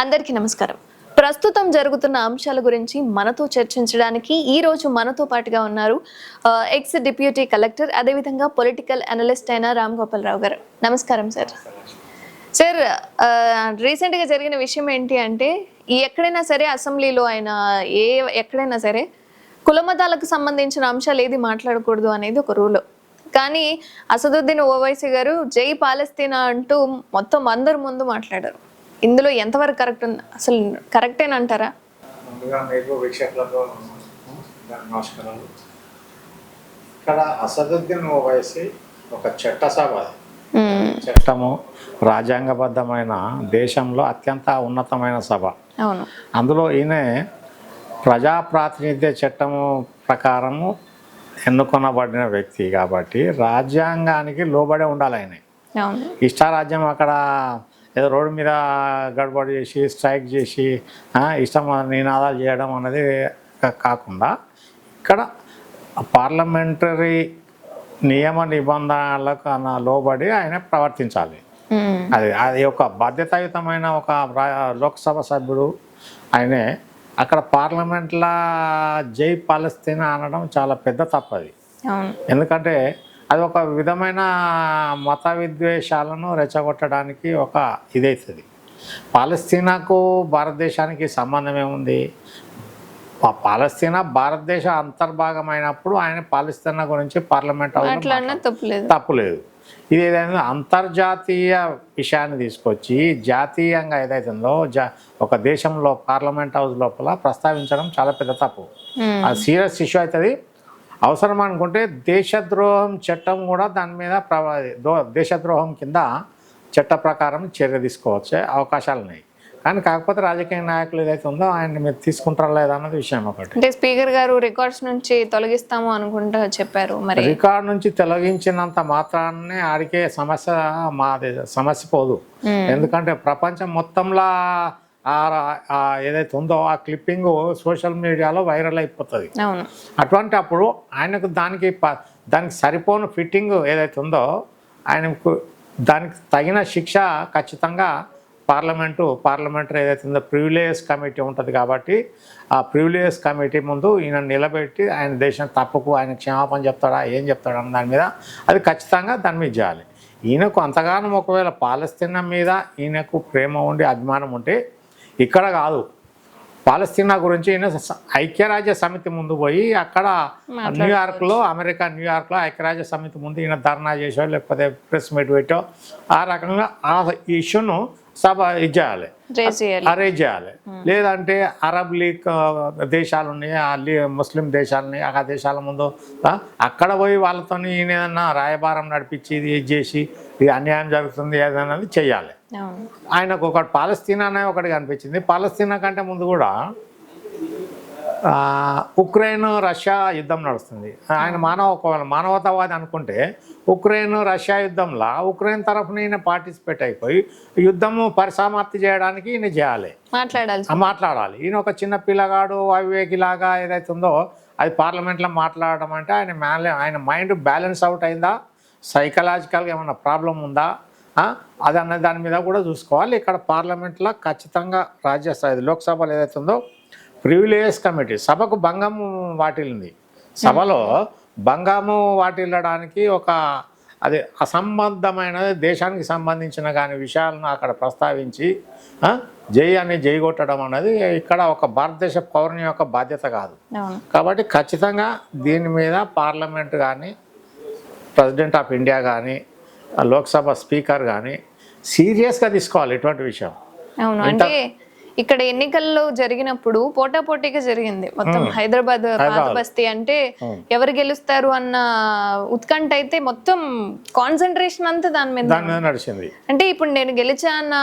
అందరికీ నమస్కారం. ప్రస్తుతం జరుగుతున్న అంశాల గురించి మనతో చర్చించడానికి ఈ రోజు మనతో పాటుగా ఉన్నారు ఎక్స్ డిప్యూటీ కలెక్టర్ అదేవిధంగా పొలిటికల్ అనలిస్ట్ అయిన రామ్ గోపాల్ రావు గారు. నమస్కారం సార్. సార్ రీసెంట్గా జరిగిన విషయం ఏంటి అంటే ఎక్కడైనా సరే అసెంబ్లీలో అయినా ఏ ఎక్కడైనా సరే కులమతాలకు సంబంధించిన అంశాలు ఏది మాట్లాడకూడదు అనేది ఒక రూల్ కానీ అసదుద్దీన్ ఓవైసీ గారు జై పాలస్తీనా అంటూ మొత్తం అందరి ముందు మాట్లాడారు. ఇందులో ఎంతవరకు కరెక్ట్ ఉంది అసలు కరెక్టేనంటారా ముందుగా మీకు వీక్షకులకు నమస్కారాలు. ఇక్కడ అసదుద్దీన్ ఓవైసీ ఒక చట్టసభ చట్టము రాజ్యాంగబద్ధమైన దేశంలో అత్యంత ఉన్నతమైన సభ. అందులో ఈయన ప్రజాప్రాతినిధ్య చట్టము ప్రకారము ఎన్నుకొనబడిన వ్యక్తి కాబట్టి రాజ్యాంగానికి లోబడి ఉండాలి ఆయన. ఇష్టారాజ్యం అక్కడ ఏదో రోడ్డు మీద గడబడి చేసి స్ట్రైక్ చేసి ఇష్టం నినాదాలు చేయడం అనేది కాకుండా ఇక్కడ పార్లమెంటరీ నియమ నిబంధనలకు లోబడి ఆయన ప్రవర్తించాలి. అది అది ఒక బాధ్యతాయుతమైన ఒక లోక్సభ సభ్యుడు ఆయనే అక్కడ పార్లమెంట్లో జై పాలస్తీనా అనడం చాలా పెద్ద తప్పది. ఎందుకంటే అది ఒక విధమైన మత విద్వేషాలను రెచ్చగొట్టడానికి ఒక ఇదవుతుంది పాలస్తీనాకు భారతదేశానికి సంబంధం ఏముంది పాలస్తీనా భారతదేశ అంతర్భాగమైనప్పుడు ఆయన పాలస్తీనా గురించి పార్లమెంట్ తప్పులేదు. ఇది ఏదైనా అంతర్జాతీయ విషయాన్ని తీసుకొచ్చి జాతీయంగా ఏదైతుందో జా ఒక దేశంలో పార్లమెంట్ హౌస్ లోపల ప్రస్తావించడం చాలా పెద్ద తప్పు. అది సీరియస్ ఇష్యూ అవుతుంది అవసరం అనుకుంటే దేశద్రోహం చట్టం కూడా దాని మీద ప్రభా దేశద్రోహం కింద చట్ట ప్రకారం చర్య తీసుకోవచ్చు అవకాశాలు ఉన్నాయి. కానీ కాకపోతే రాజకీయ నాయకులు ఏదైతే ఉందో ఆయన మీరు తీసుకుంటారా లేదా అన్నది విషయం ఒకటి. అంటే స్పీకర్ గారు రికార్డ్స్ నుంచి తొలగిస్తాము అనుకుంటా చెప్పారు మరి. రికార్డ్ నుంచి తొలగించినంత మాత్రాన్నే ఆడికే సమస్య మాది సమస్య పోదు. ఎందుకంటే ప్రపంచం మొత్తంలో ఏదైతే ఉందో ఆ క్లిప్పింగ్ సోషల్ మీడియాలో వైరల్ అయిపోతుంది. అటువంటి అప్పుడు ఆయనకు దానికి దానికి సరిపోను ఫిట్టింగ్ ఏదైతే ఉందో ఆయనకు దానికి తగిన శిక్ష ఖచ్చితంగా పార్లమెంటు పార్లమెంటరీ ఏదైతే ఉందో ప్రివిలేజ్ కమిటీ ఉంటుంది కాబట్టి ఆ ప్రివిలేజ్ కమిటీ ముందు ఈయన నిలబెట్టి ఆయన దేశం తప్పుకు ఆయన క్షమాపణ చెప్తాడా ఏం చెప్తాడా అన్న దాని మీద అది ఖచ్చితంగా దాని మీద చేయాలి. ఈయనకు అంతగానం ఒకవేళ పాలస్తీనా మీద ఈయనకు ప్రేమ ఉండి అభిమానం ఉంటే ఇక్కడ కాదు. పాలస్తీనా గురించి ఐక్యరాజ్య సమితి ముందు పోయి అక్కడ న్యూయార్క్లో అమెరికా న్యూయార్క్లో ఐక్యరాజ్య సమితి ముందు ఈయన ధర్నా చేసో లేకపోతే ప్రెస్ మీట్ పెట్టో ఆ రకంగా ఆ ఇష్యూను సభ ఇది చేయాలి. అరేంజ్ చేయాలి. లేదంటే అరబ్ లీగ్ ఆ, దేశాలు ఉన్నాయి ఆ లీ ముస్లిం దేశాలు ఉన్నాయి ఆ దేశాల ముందు అక్కడ పోయి వాళ్ళతో ఈయన ఏదన్నా రాయబారం నడిపించి ఇది ఇది చేసి ఇది అన్యాయం జరుగుతుంది ఏదన్నది చేయాలి. ఆయనకు ఒకటి పాలస్తీనా అనే ఒకటి కనిపించింది. పాలస్తీనా కంటే ముందు కూడా ఉక్రెయిన్ రష్యా యుద్ధం నడుస్తుంది. ఆయన మానవ ఒకవేళ మానవతావాది అనుకుంటే ఉక్రెయిన్ రష్యా యుద్ధంలో ఉక్రెయిన్ తరఫున ఈయన పార్టిసిపేట్ అయిపోయి యుద్ధము పరిసమాప్తి చేయడానికి ఈయన చేయాలి. మాట్లాడాలి మాట్లాడాలి. ఈయన ఒక చిన్న పిల్లగాడు అవివేకిలాగా ఏదైతే ఉందో అది పార్లమెంట్లో మాట్లాడడం అంటే ఆయన ఆయన మైండ్ బ్యాలెన్స్ అవుట్ అయిందా? సైకలాజికల్గా ఏమైనా ప్రాబ్లం ఉందా? అది అన్న దాని మీద కూడా చూసుకోవాలి. ఇక్కడ పార్లమెంట్లో ఖచ్చితంగా రాజ్యసభ లోక్సభలో ఏదైతే ఉందో ప్రివిలేజ్ కమిటీ సభకు భంగము వాటిల్లింది. సభలో భంగము వాటిల్లడానికి ఒక అది అసంబద్ధమైనది దేశానికి సంబంధించిన కానీ విషయాలను అక్కడ ప్రస్తావించి ఆ, జై అని జై కొట్టడం అనేది ఇక్కడ ఒక భారతదేశ పౌరుని యొక్క బాధ్యత కాదు. కాబట్టి ఖచ్చితంగా దీని మీద పార్లమెంట్ కానీ ప్రెసిడెంట్ ఆఫ్ ఇండియా కానీ లోక్సభ స్పీకర్ కానీ సీరియస్గా తీసుకోవాలి ఇటువంటి విషయం. అవును. అంటే ఇక్కడ ఎన్నికల్లో జరిగినప్పుడు పోటాపోటీగా జరిగింది. మొత్తం హైదరాబాద్ బస్తీ అంటే ఎవరు గెలుస్తారు అన్న ఉత్కంఠ అయితే మొత్తం కాన్సన్ట్రేషన్ అంతా దాని మీద దాని మీద నడిచింది. అంటే ఇప్పుడు నేను గెలిచా అన్న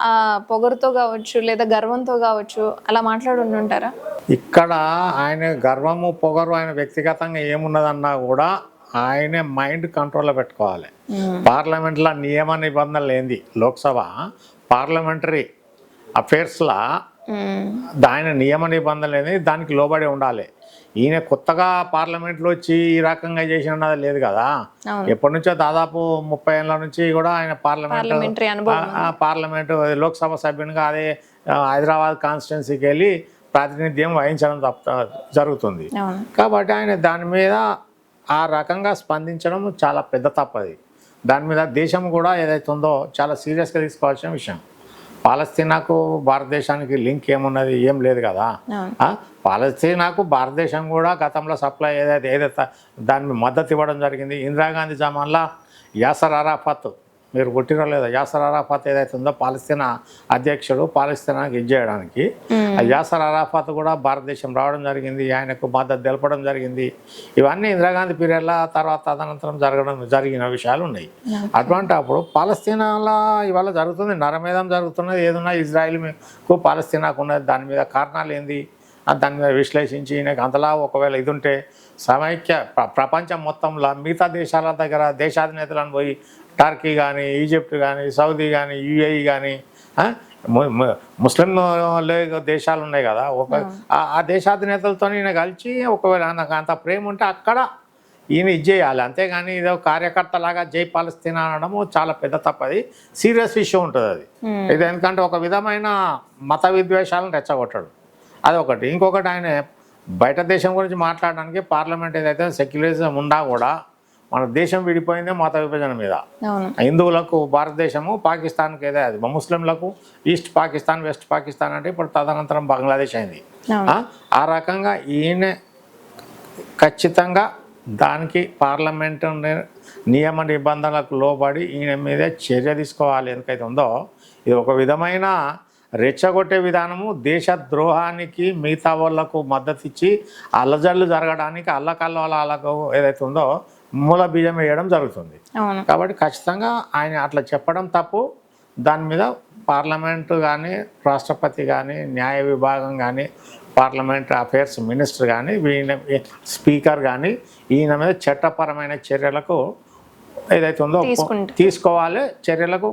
ఆ పొగరుతో కావచ్చు లేదా గర్వంతో కావచ్చు అలా మాట్లాడి ఉంటారా? ఇక్కడ ఆయన గర్వము పొగరు ఆయన వ్యక్తిగతంగా ఏమున్నదన్నా కూడా ఆయనే మైండ్ కంట్రోల్లో పెట్టుకోవాలి. పార్లమెంట్లో నియమ నిబంధనలు ఏంది? లోక్సభ పార్లమెంటరీ అఫేర్స్లో ఆయన నియమ నిబంధనలు ఏంది? దానికి లోబడి ఉండాలి. ఈయన కొత్తగా పార్లమెంట్లో వచ్చి ఈ రకంగా చేసినది లేదు కదా. ఎప్పటి నుంచో దాదాపు ముప్పై ఏళ్ళ నుంచి కూడా ఆయన పార్లమెంట్ పార్లమెంటు లోక్సభ సభ్యునిగా అదే హైదరాబాద్ కాన్స్టిట్యున్సీకి వెళ్ళి ప్రాతినిధ్యం వహించడం తప్ప జరుగుతుంది. కాబట్టి ఆయన దాని మీద ఆ రకంగా స్పందించడం చాలా పెద్ద తప్పది. దాని మీద దేశం కూడా ఏదైతే ఉందో చాలా సీరియస్గా తీసుకోవాల్సిన విషయం. పాలస్తీనాకు భారతదేశానికి లింక్ ఏమున్నది ఏం లేదు కదా. పాలస్తీనాకు భారతదేశం కూడా గతంలో సప్లై ఏదైతే ఏదైతే దాని మీద మద్దతు ఇవ్వడం జరిగింది ఇందిరాగాంధీ జమాన్లా యాసర్ అరాఫత్ మీరు పుట్టినో లేదా యాసర్ అరాఫత్ ఏదైతే ఉందో పాలస్తీనా అధ్యక్షుడు పాలస్తీనాకి ఇది చేయడానికి ఆ యాసర్ అరాఫత్ కూడా భారతదేశం రావడం జరిగింది ఆయనకు మద్దతు తెలపడం జరిగింది. ఇవన్నీ ఇందిరాగాంధీ పీరియడ్ల తర్వాత తదనంతరం జరగడం జరిగిన విషయాలు ఉన్నాయి. అటువంటి అప్పుడు పాలస్తీనాలో ఇవాళ జరుగుతుంది నరమేధం జరుగుతున్నది ఏదన్నా ఇజ్రాయిల్కు పాలస్తీనాకు ఉన్నది దాని మీద కారణాలు ఏంది? దాని మీద విశ్లేషించి ఈయనకు అంతలా ఒకవేళ ఇది ఉంటే సమైక్య ప్ర- ప్రపంచం మొత్తంలో మిగతా దేశాల దగ్గర దేశాధినేతలను పోయి టర్కీ కానీ ఈజిప్ట్ కానీ సౌదీ కానీ యుఏఈ కానీ ముస్లిం లే- దేశాలు ఉన్నాయి కదా. ఒక ఆ- దేశాధినేతలతో ఈయన కలిసి ఒకవేళ నాకు అంత ప్రేమ ఉంటే అక్కడ ఈయన ఇది చేయాలి. అంతేగాని ఇదో కార్యకర్తలాగా జై పాలస్తీనా అనడము చాలా పెద్ద తప్పది సీరియస్ ఇష్యూ ఉంటుంది అది. ఇది ఎందుకంటే ఒక విధమైన మత విద్వేషాలను రెచ్చగొట్టాడు. అదొకటి. ఇంకొకటి ఆయన బయట దేశం గురించి మాట్లాడడానికి పార్లమెంట్ ఏదైతే సెక్యులరిజం ఉండా కూడా మన దేశం విడిపోయిందే మత విభజన మీద. హిందువులకు భారతదేశము పాకిస్తాన్కి ఏదే అది? ముస్లింలకు ఈస్ట్ పాకిస్తాన్ వెస్ట్ పాకిస్తాన్ అంటే ఇప్పుడు తదనంతరం బంగ్లాదేశ్ అయింది. ఆ? రకంగా ఈయన ఖచ్చితంగా దానికి పార్లమెంట్ నియమ నిబంధనలకు లోబడి ఈయన మీద చర్య తీసుకోవాలి ఎందుకైతే ఉందో ఇది ఒక విధమైన రెచ్చగొట్టే విధానము. దేశ ద్రోహానికి మిగతా వాళ్ళకు మద్దతు ఇచ్చి అల్లజల్లు జరగడానికి అల్లకల్లోలాలకు ఏదైతే ఉందో మూల బీజం వేయడం జరుగుతుంది. కాబట్టి ఖచ్చితంగా ఆయన అట్లా చెప్పడం తప్పు. దాని మీద పార్లమెంటు కానీ రాష్ట్రపతి కానీ న్యాయ విభాగం కానీ పార్లమెంట్ అఫైర్స్ మినిస్టర్ కానీ ఈయన స్పీకర్ కానీ ఈయన మీద చట్టపరమైన చర్యలకు ఏదైతే ఉందో. తీసుకోవాలి. చర్యలకు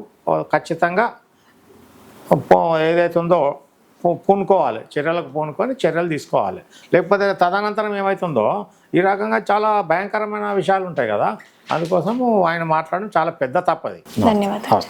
ఖచ్చితంగా ఏదైతే ఉందో పూనుకోవాలి. చర్యలకు పూనుకొని చర్యలు తీసుకోవాలి. లేకపోతే తదనంతరం ఏమవుతుందో ఈ రకంగా చాలా భయంకరమైన విషయాలు ఉంటాయి కదా. అందుకోసం ఆయన మాట్లాడడం చాలా పెద్ద తప్పది. ధన్యవాదాలు.